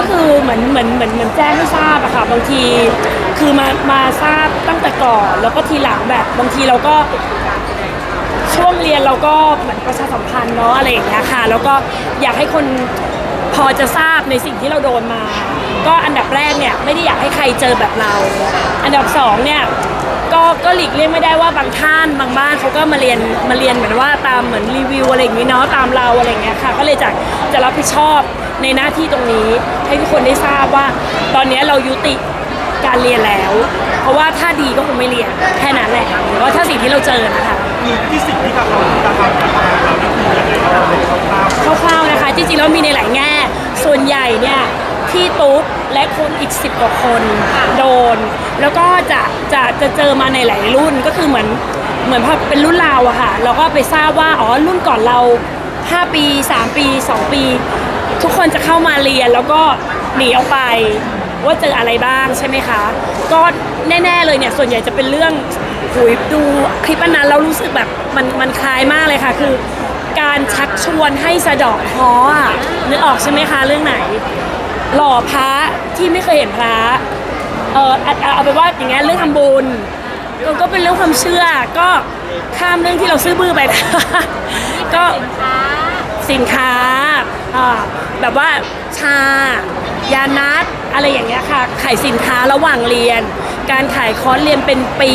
ก็คือเหมือนเหมือนเหมือนเหมือนแจ้งให้ทราบอะค่ะบางที คือมามาทราบตั้งแต่ก่อน แล้วก็ทีหลังแบบบางทีเราก็ ช่วงเรียนเราก็เหมือนประชาสัมพันธ์เนาะอะไรอย่างเงี้ยค่ะ แล้วก็อยากให้คนพอจะทราบในสิ่งที่เราโดนมา ก็อันดับแรกเนี่ยไม่ได้อยากให้ใครเจอแบบเรา อันดับสองเนี่ย ก็ก็หลีกเลี่ยงไม่ได้ว่าบางท่านบางบ้านเขาก็มาเรียนมาเรียนเหมือนว่าตามเหมือนรีวิวอะไรอย่างงี้เนาะตามเราอะไรอย่างเงี้ยค่ะ ก็เลยจะจะรับผิดชอบในหน้าที่ตรงนี้ ให้ทุกคนได้ทราบว่า ตอนนี้เรายุติการเรียนแล้ว เพราะว่าถ้าดีก็คงไม่เรียนแค่นั้นแหละหรือว่าถ้าสิ่งที่เราเจอนะคะมีที่สิ่งที่กำลังกำลังกับเรานี่คือยังไงเราเป็นคร่าวคร่าวๆนะคะจริงๆแล้วมีในหลายแง่ ส่วนใหญ่เนี่ย ที่ตุ๊กและคนอีก 10 กว่าคนโดน แล้วก็จะจะจะเจอมาในหลายรุ่นก็คือเหมือนเหมือนพอเป็นรุ่นเราอะค่ะเราก็ไปทราบว่าอ๋อรุ่นก่อนเรา 5 ปี 3 ปี 2 ปี ทุกคนจะเข้ามาเรียนแล้วก็หนีออกไปว่าเจออะไรบ้างใช่ไหมคะ ก็แน่ ๆเลยเนี่ยส่วนใหญ่จะเป็นเรื่องหุยดูคลิปอันนั้นเรารู้สึกแบบมันมันคล้ายมากเลยค่ะ คือ การชักชวนให้สะเดอกคออะนึกออกใช่ไหมคะเรื่องไหน หล่อพระที่ไม่เคยเห็นพระเออเอาเอาเอาไปนว่าอย่างเงี้ยเรื่องทำบุญก็ก็เป็นเรื่องความเชื่อก็ข้ามเรื่องที่เราซื้อบื้อไปนะ ก็สินค้าอ่าแบบว่าชา ยานัดอะไรอย่างเงี้ยค่ะขายสินค้าระหว่างเรียน การขายคอร์สเรียนเป็นปี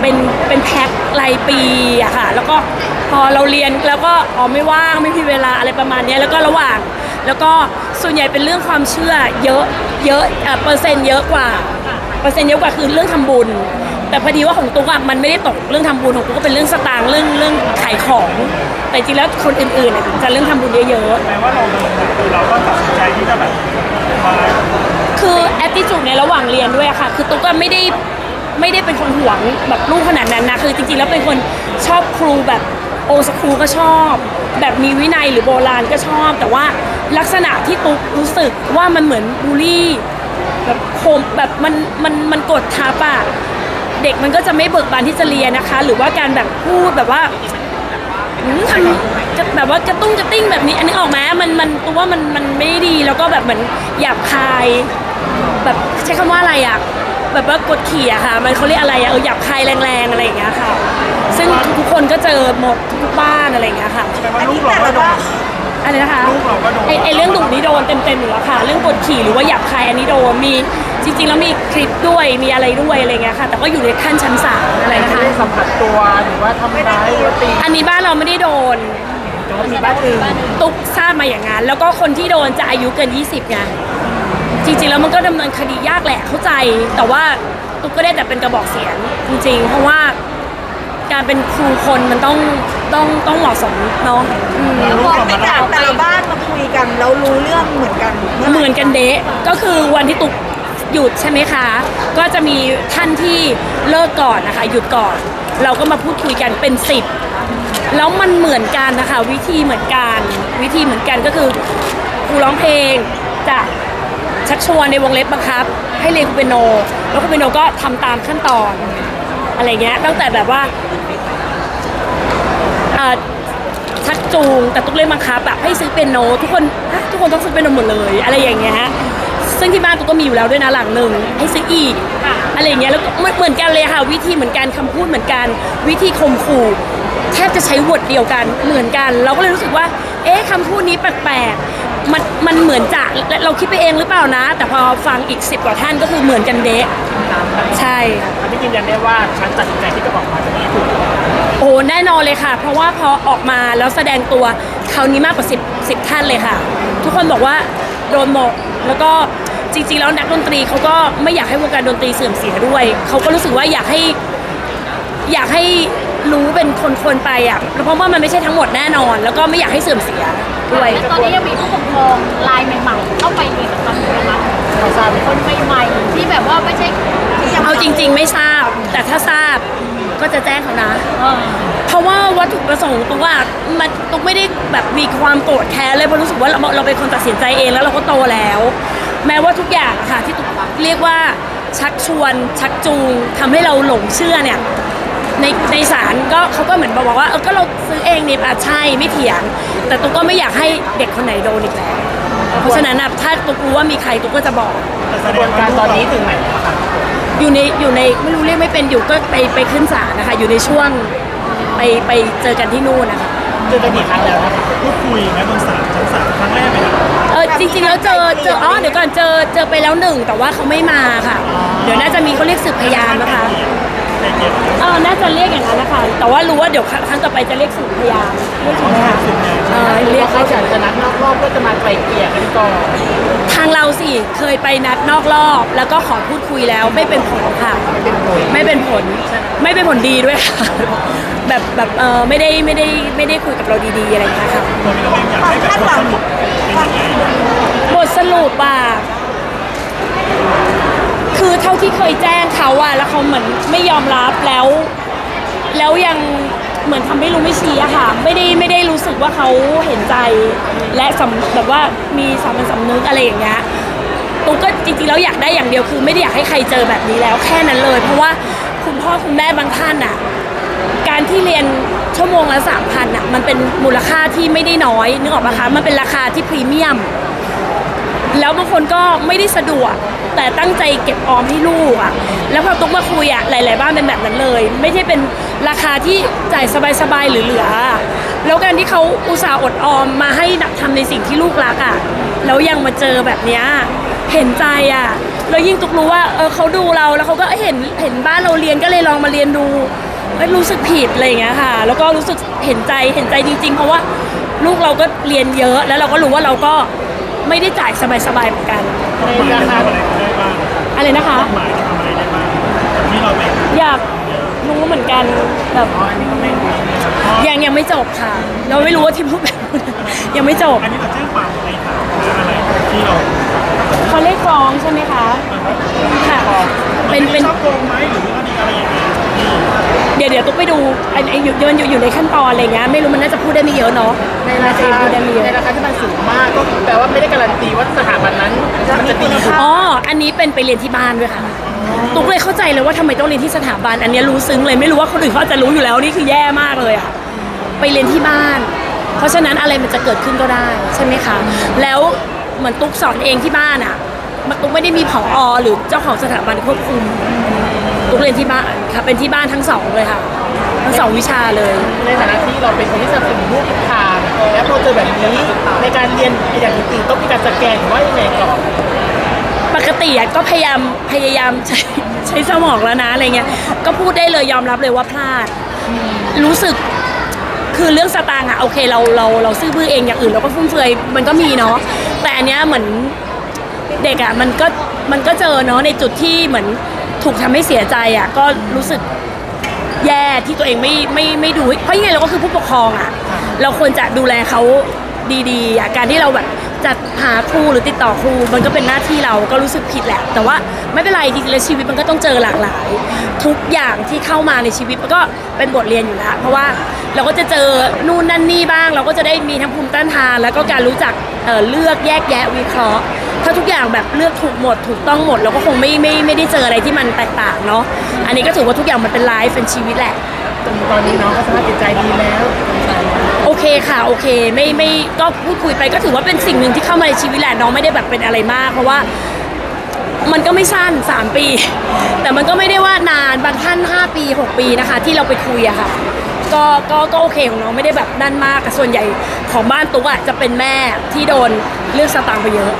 เป็นเป็นแพ็ครายปีอะค่ะแล้วก็พอเราเรียนแล้วก็อ๋อไม่ว่างไม่มีเวลาอะไรประมาณเนี้ยแล้วก็ระหว่างแล้วก็ ส่วนใหญ่เป็นเรื่องความเชื่อเยอะเยอะอะเปอร์เซ็นต์เยอะกว่าเปอร์เซ็นต์เยอะกว่าคือเรื่องทำบุญ แต่พอดีว่าของตุ๊กอะมันไม่ได้ตกเรื่องทำบุญของตุ๊กก็เป็นเรื่องสตางค์เรื่องเรื่องขายของ แต่จริงแล้วคนอื่นๆเนี่ยจะเรื่องทำบุญเยอะๆ แม้ว่าเราโดนคือเราก็ตัดสินใจที่จะแบบมาคือแอตติจูดในระหว่างเรียนด้วยอะค่ะ คือตุ๊กก็ไม่ได้ไม่ได้เป็นคนหวงแบบลูกขนาดนั้นนะ คือจริงๆแล้วเป็นคนชอบครูแบบ โอสคูก็ชอบ แบบมีวินัยหรือโบราณก็ชอบ แต่ว่าลักษณะที่ตุ๊กรู้สึกว่ามันเหมือนบูลลี่แบบโคมแบบมันมันมันกดทับอะเด็กมันก็จะไม่เบิกบานที่จะเรียนนะคะ หรือว่าการแบบพูดแบบว่าอืมทำจะแบบว่ากระตุ้งกระติ้งแบบนี้ อันนี้ออกไหมมันมันตัวว่ามันมันไม่ดีแล้วก็แบบเหมือนหยาบคาย แบบใช้คำว่าอะไรอะแบบว่ากดขี่อะค่ะ มันเขาเรียกอะไรอะเออหยาบคายแรงๆอะไรอย่างเงี้ยค่ะ เจอหมดทุกบ้านอะไรอย่างเงี้ยค่ะแปลว่าลูกเราก็โดน อะไรนะคะลูกเราก็โดน ไอไอเรื่องดุนี้โดนเต็มๆอยู่แล้วค่ะ เรื่องกดขี่หรือว่าหยาบคายอันนี้โดน มีจริงๆแล้วมีคลิปด้วย มีอะไรด้วยอะไรเงี้ยค่ะ แต่ก็อยู่ในขั้นชั้นศาลอะไรนะคะไม่ได้สัมผัสตัวหรือว่าทำร้ายหรือตีอันนี้บ้านเราไม่ได้โดน แต่ว่ามีบ้านอื่นตุ๊กทราบมาอย่างนั้น แล้วก็คนที่โดนจะอายุเกิน 20ไงจริงๆแล้วมันก็ดำเนินคดียากแหละเข้าใจ แต่ว่าตุ๊กก็ได้แต่เป็นกระบอกเสียงจริง ๆ เพราะว่า การเป็นครูคนมันต้องต้องต้องเหมาะสมเนาะอืมลูกเรามาจาเล่ากแต่ละบ้านมาคุยกันแล้วรู้เรื่องเหมือนกันเหมือนกันเดะก็คือวันที่ตุ๊กหยุดใช่ไหมคะ ก็จะมีท่านที่เลิกก่อนนะคะ หยุดก่อน เราก็มาพูดคุยกันเป็นสิบแล้วมันเหมือนกันนะคะ วิธีเหมือนกันวิธีเหมือนกันก็คือครูร้องเพลงจะชักชวนในวงเล็บบังคับ ให้เรียนคูเปนโน แล้วคูเปนโนก็ทำตามขั้นตอน อะไรเงี้ยตั้งแต่แบบว่าชักจูงแต่ตุ๊กเล่นบังคับแบบให้ซื้อเปียโนทุกคนฮะทุกคนต้องซื้อเปียโนหมดเลย อะไรอย่างเงี้ยฮะซึ่งที่บ้านตุ๊กก็มีอยู่แล้วด้วยนะหลังหนึ่งให้ซื้ออีกอะไรอย่างเงี้ยแล้วก็เหมือนกันเลยค่ะวิธีเหมือนกันคำพูดเหมือนกันวิธีข่มขู่แทบจะใช้วดเดียวกันเหมือนกัน เราก็เลยรู้สึกว่า เอ๊ะคำพูดนี้แปลกๆ มันมันเหมือนจะและเราคิดไปเองหรือเปล่านะ แต่พอฟังอีกสิบกว่าท่านก็คือเหมือนกันเดะใช่ค่ะอันนี้ยืนยันได้ว่าฉันตัดสินใจที่จะบอกมาจะไม่ถูกโอ้แน่นอนเลยค่ะ เพราะว่าพอออกมาแล้วแสดงตัวคราวนี้มากกว่า 10 10ท่านเลยค่ะ ทุกคนบอกว่าโดนหมดแล้วก็จริงๆ แล้วนักดนตรีเขาก็ไม่อยากให้วงการดนตรีเสื่อมเสียด้วย เขาก็รู้สึกว่าอยากให้อยากให้ รู้เป็นคนๆไปอะเพราะว่ามันไม่ใช่ทั้งหมดแน่นอน แล้วก็ไม่อยากให้เสื่อมเสียด้วยแล้วตอนนี้ยังมีผู้ปกครองรายใหม่ๆเข้าไปมีกับมันอยู่นะคะเขาทราบไหมคนใหม่ๆที่แบบว่าไม่ใช่ที่ยังเอาจริง ๆ ไม่ทราบ แต่ถ้าทราบก็จะแจ้งเขานะเออเพราะว่าวัตถุประสงค์ตุ๊กว่ามันตุ๊กไม่ได้แบบมีความโกรธแค้นเลยเพราะรู้สึกว่าเราเราเป็นคนตัดสินใจเองแล้วเราก็โตแล้ว แม้ว่าทุกอย่างอะค่ะที่ตุ๊กเรียกว่าชักชวน ชักจูงทำให้เราหลงเชื่อเนี่ย ในในศาลก็เขาก็เหมือนบอกว่าเออก็เราซื้อเองนี่อะใช่ไม่เถียง แต่ตุ๊กก็ไม่อยากให้เด็กคนไหนโดนอีกแล้วถราะฉะนั้นอะถ้าตุ๊กรู้ว่ามีใครตุ๊กก็จะบอกกระบวนการตอนนี้ถึงไหนแล้วครับอยู่ในอยู่ในไม่รู้เรียกไม่เป็นอยู่ก็ไปไปขึ้นศาลนะคะ อยู่ในช่วงไปไปเจอกันที่นู่นนะคะเจอกันกี่ครั้งแล้วครับพูดคุยไหมบนศาลชั้นศาลครั้งแรกไหมครับเออจริงๆแล้วเจอเจออ๋อเดี๋ยวก่อนเจอเจอไปแล้วหนึ่งแต่ว่าเขาไม่มาค่ะ เดี๋ยวน่าจะมีเขาเรียกสืบพยานนะคะ ใจเย็นเออน่าจะเรียกอย่างนั้นนะคะ แต่ว่ารู้ว่าเดี๋ยวครั้งต่อไปจะเรียกสืบพยานเรียกถูกไหมคะเออเรียกเขาจะจะนัดนอกรอบก็จะมาไกลเกลี่ยกันก่อนทางเราสิเคยไปนัดนอกรอบ แล้วก็ขอพูดคุยแล้วไม่เป็นผลค่ะ ไม่เป็นผลไม่เป็นผลดีด้วยค่ะแบบแบบเออไม่ได้ไม่ได้ไม่ได้คุยกับเราดีๆอะไรอย่างเงี้ยค่ะตัวนี้เราเองอยากให้แบบบทสรุปเป็นยังไงบทสรุปอะคือเท่าที่เคยแจ้งเขาอะแล้วเขาเหมือนไม่ยอมรับแล้ว แล้วยังเหมือนทำไม่รู้ไม่ชี้อะค่ะ ไม่ได้ไม่ได้รู้สึกว่าเขาเห็นใจ และสำแบบว่ามีสามัญสำนึกอะไรอย่างเงี้ยตุ๊กก็จริงๆแล้วอยากได้อย่างเดียวคือ ไม่ได้อยากให้ใครเจอแบบนี้แล้วแค่นั้นเลย เพราะว่าคุณพ่อคุณแม่บางท่านอะการที่เรียนชั่วโมงละสามพันอะมันเป็นมูลค่าที่ไม่ได้น้อยนึกออกปะคะมันเป็นราคาที่พรีเมียม แล้วบางคนก็ไม่ได้สะดวก แต่ตั้งใจเก็บออมให้ลูกอะแล้วพอตุ๊กมาคุยอะหลาย ๆ บ้านเป็นแบบนั้นเลย ไม่ใช่เป็นราคาที่จ่ายสบายๆหรือเหลือ แล้วการที่เขาอุตส่าห์อดออมมาให้นักทำในสิ่งที่ลูกรักอะแล้วยังมาเจอแบบเนี้ยเห็นใจอะแล้วยิ่งตุกรู้ว่าเออเขาดูเราแล้วเขาก็เห็นเห็นบ้านเราเรียนก็เลยลองมาเรียนดูรู้สึกผิดอะไรอย่างเงี้ยค่ะ แล้วก็รู้สึกเห็นใจเห็นใจจริง ๆ เพราะว่าลูกเราก็เรียนเยอะ แล้วเราก็รู้ว่าเราก็ ไม่ได้จ่ายสบายๆเหมือนกัน ในราคาอะไรได้บ้างอะไรนะคะ หมายจะทำอะไรได้บ้างที่เราไปอยากรู้เหมือนกันแบบอันนี้ก็ไม่รู้นะครับเพราะยังยังไม่จบค่ะ เราไม่รู้ว่าที่พูดแบบนั้นยังไม่จบอันนี้เราแจ้งความในฐานอะไรที่เราเขาเรียกฟ้องใช่ไหมคะค่ะเป็นเป็น ชอบโกงไหมหรือว่ามีอะไรอย่างเงี้ย เดี๋ยวเดี๋ยวตุ๊กไปดูอันไอ้อยู่มันอยู่อยู่ในขั้นตอนอะไรเงี้ยไม่รู้มันน่าจะพูดได้ไม่เยอะเนาะในราคาพูดได้ไม่เยในอะราคาที่มันสูงมากก็แปลว่าไม่ได้การันตีว่าสถาบันนั้นมันจะดีอ๋ออันนี้เป็นไปเรียนที่บ้านด้วยค่ะตุ๊กเลยเข้าใจเลยว่าทำไมต้องเรียนที่สถาบัน อันเนี้ยรู้ซึ้งเลยไม่รู้ว่าคนอื่นเขาอาจจะรู้อยู่แล้วนี่คือแย่มากเลยอะไปเรียนที่บ้าน เพราะฉะนั้นอะไรมันจะเกิดขึ้นก็ได้ใช่ไหมคะแล้วเหมือนตุ๊กสอนเองที่บ้านอะ มันตุ๊กไม่ได้มีผอหรือเจ้าของสถาบันควบคุมตุ๊กเรียนที่บ้านค่ะเป็นที่บ้านทั้งสองเลยค่ะ ทั้งสองวิชาเลย ในฐานะที่เราเป็นคนที่สนับสนุนลูกทุกทางและพอเจอแบบนี้ในการเรียนอย่างอื่นๆต้องมีการสแกนหรือว่ายังไงก่อนปกติอะก็พยายามพยายามใช้ใช้สมองแล้วนะอะไรเงี้ยก็พูดได้เลยยอมรับเลยว่าพลาด รู้สึกคือเรื่องสตางค์อะโอเคเราเราเราซื้อบื้อเองอย่างอื่นเราก็ฟุ่มเฟือยมันก็มีเนาะแต่อันเนี้ยเหมือน เด็กอะมันก็มันก็เจอเนาะในจุดที่เหมือนถูกทำให้เสียใจอะก็รู้สึกแย่ที่ตัวเองไม่ไม่ไม่ดูเพราะยังไงเราก็คือผู้ปกครองอะเราควรจะดูแลเขาดีๆอะการที่เราแบบจัดหาครูหรือติดต่อครูมันก็เป็นหน้าที่เราก็รู้สึกผิดแหละ แต่ว่าไม่เป็นไรจริงๆแล้วชีวิตมันก็ต้องเจอหลากหลาย ทุกอย่างที่เข้ามาในชีวิตมันก็เป็นบทเรียนอยู่แล้วเพราะว่าเราก็จะเจอนู่นนั่นนี่บ้าง เราก็จะได้มีทั้งภูมิต้านทาน แล้วก็การรู้จักเเลือกแยกแยะวิเคราะห์ ถ้าทุกอย่างแบบเลือกถูกหมด ถูกต้องหมดเราก็คงไม่ไม่ไม่ได้เจออะไรที่มันแตกต่างเนาะอันนี้ก็ถือว่าทุกอย่างมันเป็นไลฟ์เป็นชีวิตแหละ ตอนนี้น้องก็สภาพจิตใจดีแล้วโอเคค่ะโอเคไม่ไม่ก็พูดคุยไปก็ถือว่าเป็นสิ่งหนึ่งที่เข้ามาในชีวิตแหละน้องไม่ได้แบบเป็นอะไรมาก เพราะว่ามันก็ไม่สั้น 3 ปี แต่มันก็ไม่ได้ว่านานบางท่าน 5 ปี 6 ปีนะคะ ที่เราไปคุยอะค่ะก็ก็ก็โอเคของน้องไม่ได้แบบนั่นมากแต่ส่วนใหญ่ของบ้านตุ๊กอะจะเป็นแม่ที่โดนเรื่องสตางค์ไปเยอะ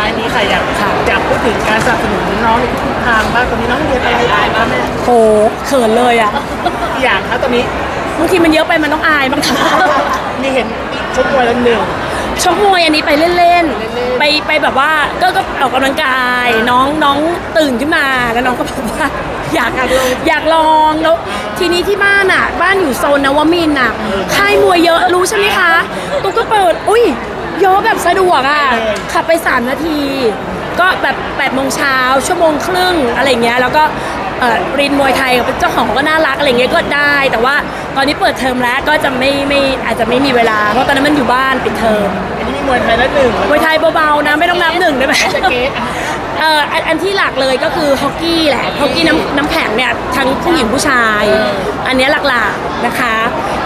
ท้ายนี้ใครอยากอยากพูดถึงการสนับสนุนน้องในทุกทางบ้างตอนนี้น้องเรียนอะไรได้บ้างแม่โหเขินเลยอะกี่อย่างคะตอนนี้บางทีมันเยอะไปมันต้องอายบ้างค่ะมีเห็นชกมวยแล้วหนึ่ง ชกมวยอันนี้ไปเล่นๆ ไปไปแบบว่าก็ก็ออกกำลังกาย น้องน้องตื่นขึ้นมาแล้วน้องก็บอกว่าอยากอยากลองแล้วทีนี้ที่บ้านอะ บ้านอยู่โซนนวมินทร์อะค่ายมวยเยอะรู้ใช่ไหมคะตุ๊กก็เปิด อุ้ย เยอะแบบสะดวกอะขับไป 3 นาที ก็แบบ8ปดโมงเช้าชั่วโมงครึ่งอะไรเงี้ยแล้วก็เอ่อเรียนมวยไทยกับเจ้าของเขาก็น่ารักอะไรเงี้ยก็ได้ แต่ว่าตอนนี้เปิดเทอมแล้วก็จะไม่ไม่อาจจะไม่มีเวลา เพราะตอนนั้นมันอยู่บ้านปิดเทอมอันนี้มีมีมวยไทยและหนึ่งมวยไทยเบาๆนะไม่ต้องนับหนึ่งได้ไหมสเก็ตอะ เอ่ออันอันที่หลักเลยก็คือฮอกกี้แหละฮอกกี้น้ำน้ำแข็งเนี่ยทั้งผู้หญิงผู้ชาย อันเนี้ยหลักๆนะคะ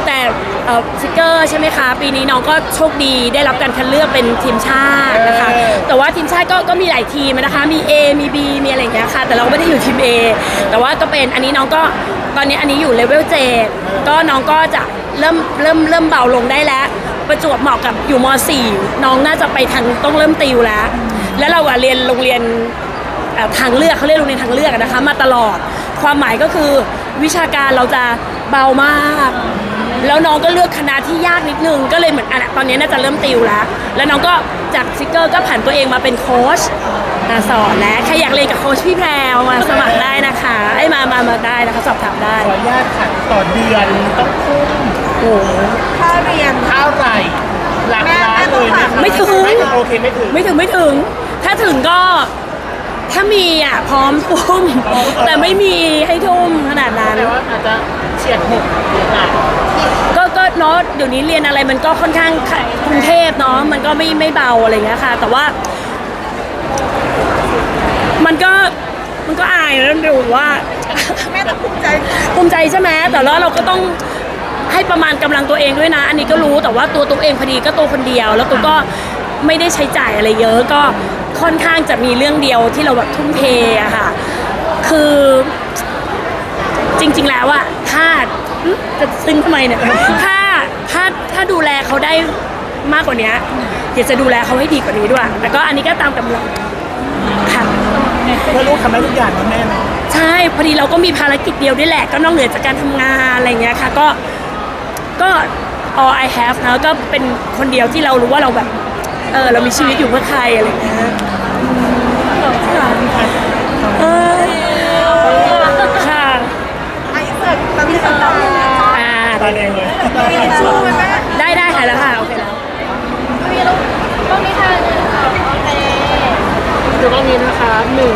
แต่เอ่อฟิกเกอร์ใช่ไหมคะ ปีนี้น้องก็โชคดีได้รับการคัดเลือกเป็นทีมชาตินะคะ แต่ว่าทีมชาติก็ก็มีหลายทีมนะคะ มี A มี B มีอะไรอย่างเงี้ยค่ะ แต่เราไม่ได้อยู่ทีม A แต่ว่าก็เป็นอันนี้น้องก็ตอนนี้อันนี้อยู่เลเวลเจก็น้องก็จะเริ่มเริ่มเริ่มเบาลงได้แล้ว ประจวบเหมาะกับอยู่ม .4 น้องน่าจะไปทางต้องเริ่มติวแล้ว แล้วเราอะเรียนโรงเรียนเอ่อทางเลือกเขาเรียกโรงเรียนทางเลือกอะนะคะ มาตลอดความหมายก็คือวิชาการเราจะเบามาก แล้วน้องก็เลือกคณะที่ยากนิดนึง ก็เลยเหมือนอะตอนนี้น่าจะเริ่มติวแล้วแล้วน้องก็จากซิกเกอร์ก็ผ่านตัวเองมาเป็นโค้ชอะสอนแล้วใครอยากเรียนกับโค้ชพี่แพรวมาสมัครได้นะคะไอ้ยมามามาได้นะคะสอบถามได้ ขออนุญาตค่ะต่อเดือนต้องทุ่มโอ้โหค่าเรียนเท่าไหร่ หลักล้านเลยไหมคะไม่ถึง ไม่ถึงโอเคไม่ถึง ไม่ถึงไม่ถึง ถ้าถึงก็ ถ้ามีอะพร้อมทุ่ม แต่ไม่มีให้ทุ่มขนาดนั้น แต่ว่าอาจจะเฉียดหกหลักก็ก็เนาะเดี๋ยวนี้เรียนอะไรมันก็ค่อนข้างกรุงเทพเนาะมันก็ไม่ไม่เบาอะไรเงี้ยค่ะ แต่ว่า มันก็มันก็อายนะดูว่า แม่ต้องภูมิใจภูมิใจใช่ไหมแต่แล้วเราก็ต้อง ให้ประมาณกำลังตัวเองด้วยนะ อันนี้ก็รู้แต่ว่าตัวตัวเองพอดีก็ตัวคนเดียว แล้วตัวก็ไม่ได้ใช้จ่ายอะไรเยอะก็ค่อนข้างจะมีเรื่องเดียวที่เราแบบทุ่มเทอะค่ะ คือจริง ๆ แล้วอะถ้าอื้อจะซึ้งทำไมเนี่ยถ้าถ้าถ้าดูแลเขาได้มากกว่านี้เดี๋ยวจะดูแลเขาให้ดีกว่านี้ด้วย แต่ก็อันนี้ก็ตามกำลังค่ะเพื่อลูกทำได้ทุกอย่างนะแม่เนาะใช่พอดีเราก็มีภารกิจเดียวด้วยแหละก็นอกเหนือจากการทำงานอะไรเงี้ยค่ะ ก็ ก็ all I have นะก็เป็นคนเดียวที่เรารู้ว่าเราแบบ เออเรามีชีวิตอยู่เพื่อใครอะไรเงี้ยอืมค่ะเออค่ะไอ้เสิร์ฟตอนที่สองอ่าตาแดงเลยชูมันแม่ได้ได้หายแล้วค่ะโอเคแล้วมีลูกต้องมีทางหนึ่งโอเคเดี๋ยวก็มีนะคะหนึ่ง